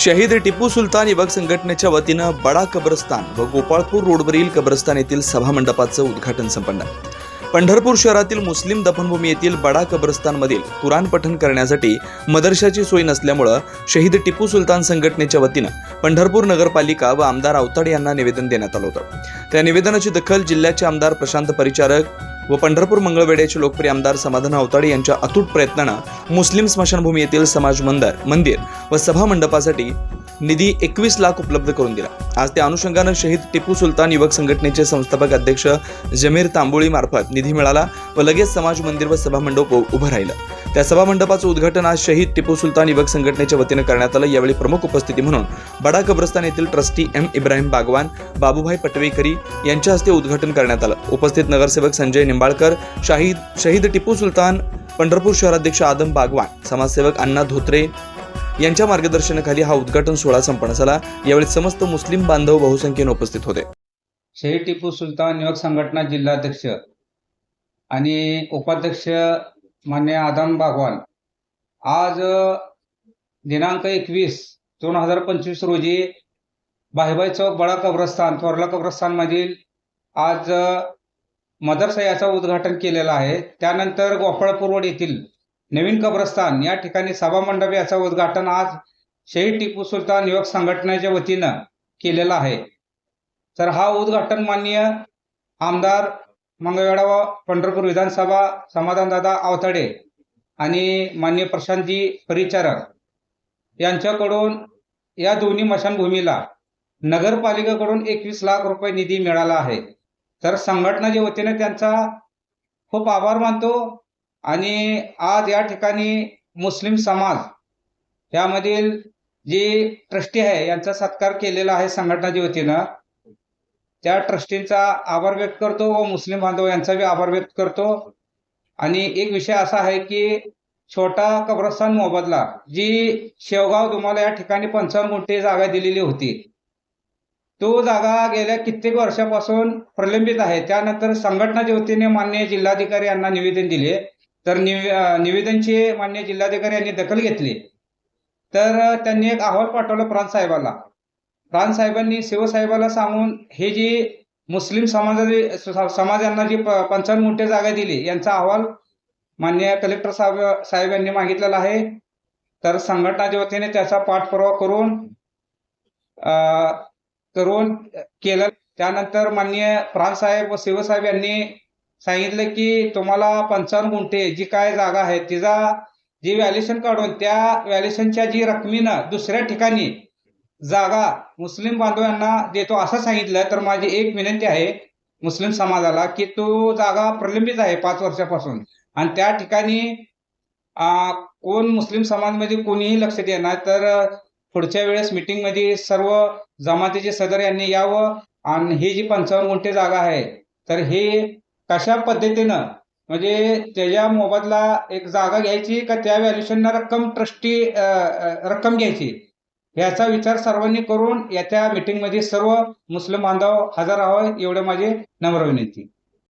शहीद टिपू सुलतान युवक संघटनेच्या वतीनं बडा कब्रस्तान व गोपाळपूर रोडवरील कब्रस्तान येथील सभामंडपाचं उद्घाटन संपन्न. पंढरपूर शहरातील मुस्लिम दफनभूमी येथील बडा कब्रस्तानमधील कुराण पठण करण्यासाठी मदरशाची सोय नसल्यामुळं शहीद टिपू सुलतान संघटनेच्या वतीनं पंढरपूर नगरपालिका व आमदार अवताड यांना निवेदन देण्यात आलं होतं. त्या निवेदनाची दखल जिल्ह्याचे आमदार प्रशांत परिचारक व पंढरपूर मंगळवेड्याचे लोकप्रिय आमदार समाधान अवताडे यांच्या अतूट प्रयत्नानं मुस्लिम स्मशानभूमी येथील समाज मंदिर मंदिर व सभा मंडपासाठी निधी एकवीस लाख उपलब्ध करून दिला. आज त्या अनुषंगानं शहीद टिपू सुलतान युवक संघटनेचे संस्थापक अध्यक्ष जमीर तांबोळी मार्फत निधी मिळाला व लगेच समाज मंदिर व सभा मंडप उभं राहिलं. त्या सभा मंडपाचं उद्घाटन आज शहीद टिपू सुलतान युवक संघटनेच्या वतीनं करण्यात आलं. यावेळी प्रमुख उपस्थिती म्हणून बडा कब्रस्तान येथील ट्रस्टी एम इब्राहिम बागवान बाबूभाई पटवेकरी यांच्या हस्ते उद्घाटन करण्यात आलं. उपस्थित नगरसेवक संजय निंबाळकर शाहीद शहीद टिपू सुलतान पंढरपूर शहराध्यक्ष आदम बागवान समाजसेवक अण्णा धोत्रे यांच्या मार्गदर्शनाखाली हा उद्घाटन सोहळा संपन्न झाला. यावेळी समस्त मुस्लिम बांधव बहुसंख्येने उपस्थित होते. शहीद टिपू सुलतान युवक संघटना जिल्हाध्यक्ष आणि उपाध्यक्ष मान्य आदम बागवान. आज दिनांक एकवीस दोन हजार पंचवीस रोजी बाहेबाई चौक बडा कब्रस्तान थोरला कब्रस्तानमधील आज मदरसा याचं उद्घाटन केलेलं आहे. त्यानंतर गोपाळपूरवड येथील नवीन कब्रस्तान या ठिकाणी सभामंडप याचं उद्घाटन आज शहीद टिपू सुलतान युवक संघटनेच्या वतीनं केलेलं आहे. तर हा उद्घाटन माननीय आमदार मंगळवेढा व पंढरपूर विधानसभा समाधानदादा आवताडे आणि माननीय प्रशांतजी परिचारक यांच्याकडून या दोन्ही मशानभूमीला नगरपालिकेकडून एकवीस लाख रुपये निधी मिळाला आहे. तर संघटनाच्या वतीने त्यांचा खूप आभार मानतो. आणि आज या ठिकाणी मुस्लिम समाज यामधील जे ट्रस्टी आहे यांचा सत्कार केलेला आहे संघटनाच्या वतीनं. त्या ट्रस्टींचा आभार व्यक्त करतो व मुस्लिम बांधव यांचा बी आभार व्यक्त करतो. आणि एक विषय असा आहे की छोटा कब्रस्तान मोबदला जी शेवगाव तुम्हाला या ठिकाणी पंचावन्न गुंठे जागा दिलेली होती तो जागा गेल्या कित्येक वर्षापासून प्रलंबित आहे. त्यानंतर संघटनाच्या वतीने मान्य जिल्हाधिकारी यांना निवेदन दिले. तर निवे- निवेदनचे मान्य जिल्हाधिकारी यांनी दखल घेतली. तर त्यांनी एक अहवाल पाठवला प्रांत साहेबाला. प्रांत साहेबांनी शिवसाहेबाला सांगून हे जी मुस्लिम समाजाचे स- समाजांना जी प- पंचावन्न मोठ्या जागा दिली यांचा अहवाल मान्य कलेक्टर साहेब साहेब यांनी मागितलेला आहे. तर संघटनाच्या वतीने त्याचा पाठपुरावा करून करून केलं. त्यानंतर माननीय प्रांतसाहेब व शिवसाहेब यांनी सांगितलं की तुम्हाला पंचावन्न गुंठे जी काय जागा आहे तिचा जी व्हॅल्युएशन काढून त्या व्हॅल्युएशनच्या जी रकमेनं दुसऱ्या ठिकाणी जागा मुस्लिम बांधवांना देतो असं सांगितलं तर माझी एक विनंती आहे मुस्लिम समाजाला की तो जागा प्रलंबित आहे पाच वर्षापासून. आणि त्या ठिकाणी कोण मुस्लिम समाजमध्ये कोणीही लक्ष देणार तर पुढच्या वेळेस meeting मध्ये सर्व जमातीचे सदर यांनी यावं आणि ही जी पंचावन्न गुंठे जागा आहे तर हे कशा पद्धतीनं म्हणजे त्याच्या मोबदला एक जागा घ्यायची का त्या व्हॅल्युएशनला रक्कम ट्रस्टी रक्कम घ्यायची? याचा विचार सर्वांनी करून येत्या मीटिंगमध्ये सर्व मुस्लिम बांधव हजर राहावं एवढे माझे नम्र विनंती.